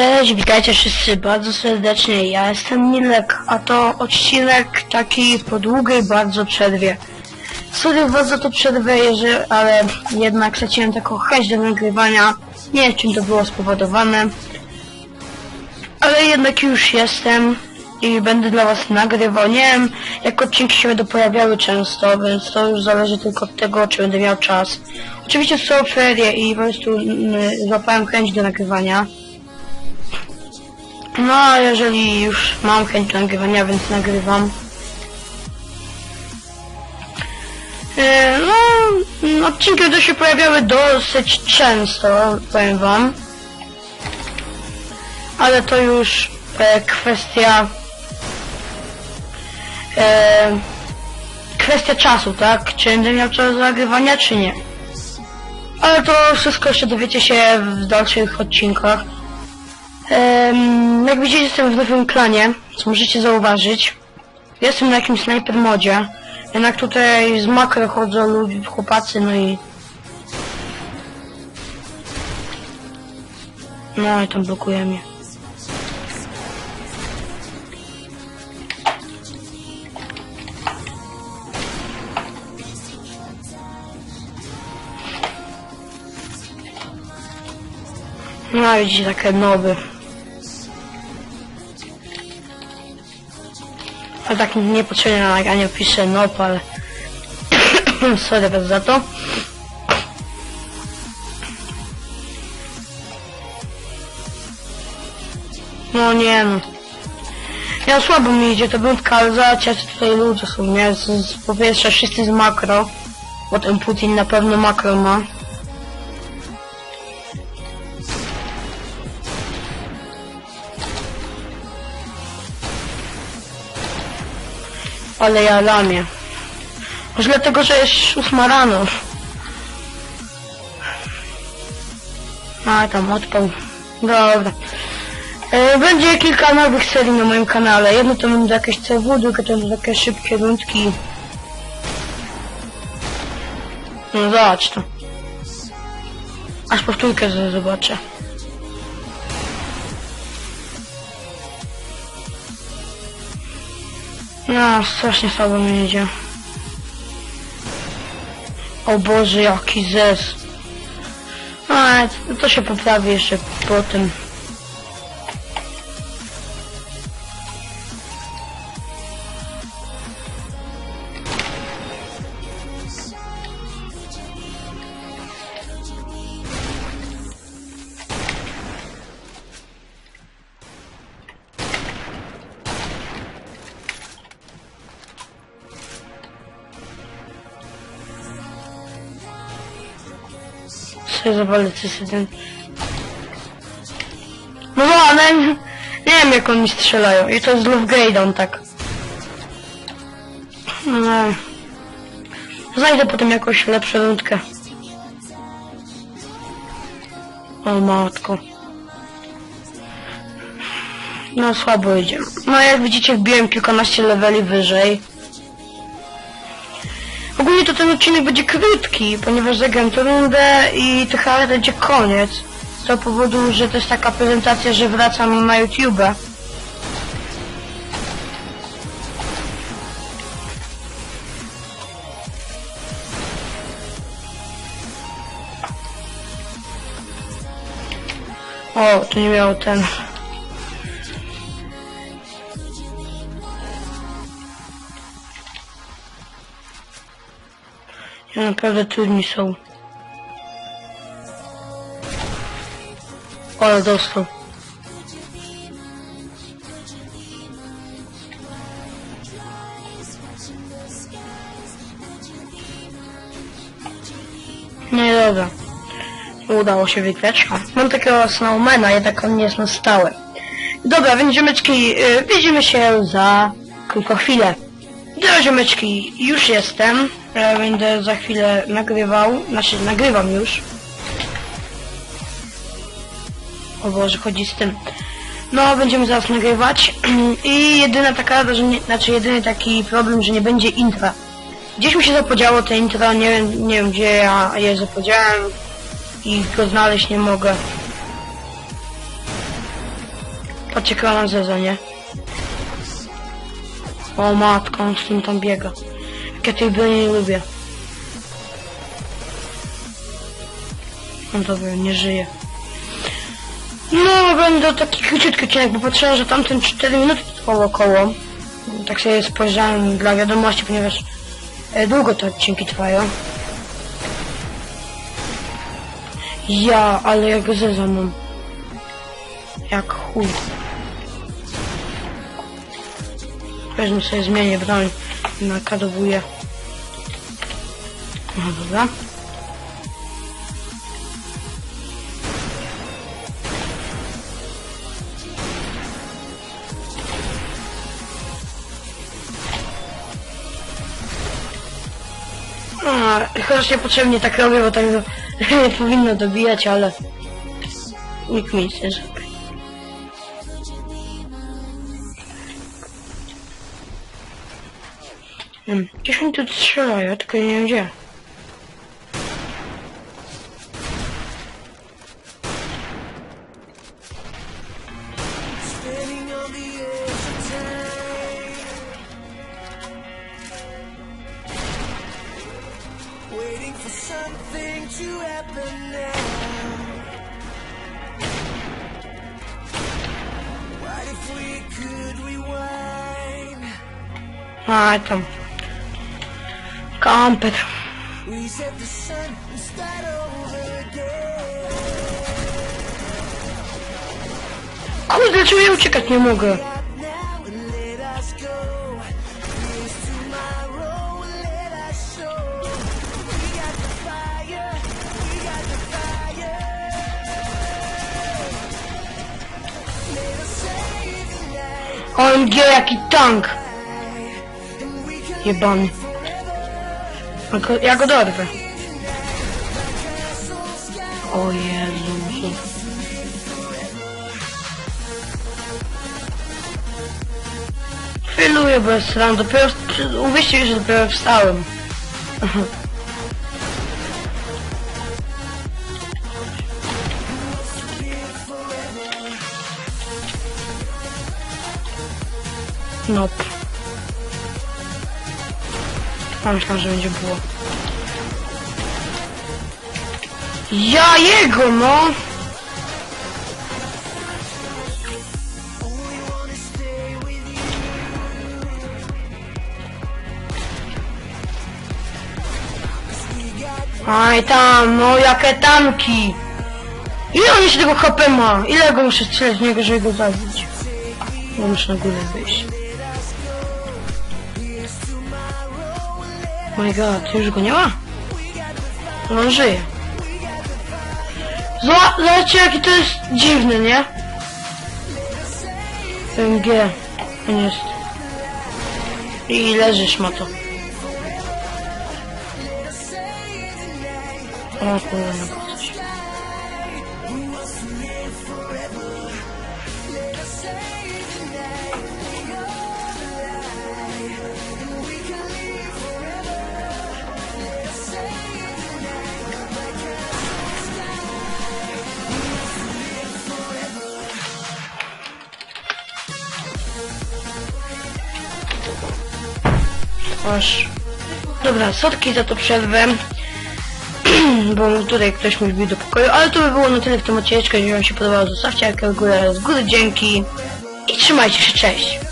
Cześć, witajcie wszyscy bardzo serdecznie. Ja jestem Milek, a to odcinek taki po długiej bardzo przerwie. Sorry bardzo to przerwę, ale jednak straciłem taką chęć do nagrywania. Nie wiem czym to było spowodowane. Ale jednak już jestem i będę dla was nagrywał. Nie wiem jak odcinki się będą pojawiały często, więc to już zależy tylko od tego, czy będę miał czas. Oczywiście są ferie i po prostu mm, złapałem chęć do nagrywania. No, a jeżeli już mam chęć nagrywania, więc nagrywam. E, No, odcinki będą się pojawiały dosyć często, powiem wam. Ale to już e, kwestia... E, kwestia czasu, tak? Czy będę miał czas do nagrywania, czy nie. Ale to wszystko jeszcze dowiecie się w dalszych odcinkach. Em, jak widzicie jestem w nowym klanie, co możecie zauważyć. Jestem na jakimś sniper modzie. Jednak tutaj z makro chodzą ludzie, chłopacy, no i... No i tam blokuje mnie. No widzicie takie noby. Ale tak niepotrzebnie na nagranie piszę nop, ale... Sorry za to. No nie no. Ja słabo mi idzie, to bym wskazać, a tutaj ludzie są, nie? Z, z, po pierwsze wszyscy z makro. Bo ten Putin na pewno makro ma. Ale ja lamię. Może dlatego, że jest ósma rano. A, tam odpał. Dobra. E, Będzie kilka nowych serii na moim kanale. Jedno to będą jakieś CW, drugie to będą takie szybkie rundki. No zobacz to. Aż powtórkę zobaczę. No, strasznie słabo mi idzie. O Boże, jaki zes. A, to- się poprawi jeszcze po tym. Sobie zawalę C7. No ale nie wiem jak oni strzelają. I to jest Love Grade on tak. No. Znajdę potem jakąś lepszą rundkę. O matko. No słabo idzie. No jak widzicie wbiłem kilkanaście leveli wyżej. To ten odcinek będzie krótki, ponieważ zagram tę rundę i to chyba będzie koniec. Z tego powodu, że to jest taka prezentacja, że wracam na YouTube. O, to nie miał ten... naprawdę trudni są. Ale dostał. No i dobra. Udało się wygrać. Mam takiego snowmana, jednak on nie jest na stałe. Dobra, więc ziomeczki, yy, widzimy się za tylko chwilę. Dobra, ziomeczki, już jestem. Ja będę za chwilę nagrywał, znaczy nagrywam już. O Boże, chodzi z tym. No, będziemy zaraz nagrywać. I jedyna taka że nie, znaczy jedyny taki problem, że nie będzie intra. Gdzieś mi się zapodziało te intro, nie wiem, nie wiem gdzie ja je zapodziałem i go znaleźć nie mogę. Patrzcie, jaka mam zeza, nie? O on z tym tam biega. Ja tej broni nie lubię. No dobra, nie żyje. No, będę taki króciutki odcinek, bo patrzyłem, że tamten 4 minuty trwało około. Tak sobie spojrzałem dla wiadomości, ponieważ e, długo te odcinki trwają. Ja, ale jak zeza mam. Jak chuj. Weźmy sobie zmienię broń. Nakadowuję. No dobra. A, chociaż niepotrzebnie tak robię, bo tak nie powinno dobijać, ale nikt mi nie zrobi. Hmm, Gdzieś oni tu strzelają, tylko nie wiem gdzie. Kamper. Kurde, dlaczego ja uciekać nie mogę? OMG, jaki tank! Jebany. Go, ja go dorwę. O Jezu. Chwiluję, jest ran. Dopiero, uwierzcie że dopiero wstałem. Nope. A myślałem, że będzie było. Ja jego, no! Aj tam, no jakie tanki! Ile on jeszcze tego HP ma? Ile go muszę strzelać w niego, żeby go zabić? Ja muszę na górę wyjść. My god, już go nie ma? On żyje. Zobaczcie jaki to jest dziwny, nie? MG. On jest. I leżysz ma to. O kurde, Aż. Dobra, sotki za to przerwę. Bo tutaj ktoś mi wbił do pokoju, ale to by było na tyle w tym odcinku. Jeżeli wam się podobało, zostawcie jak górę z góry, dzięki. I trzymajcie się, cześć.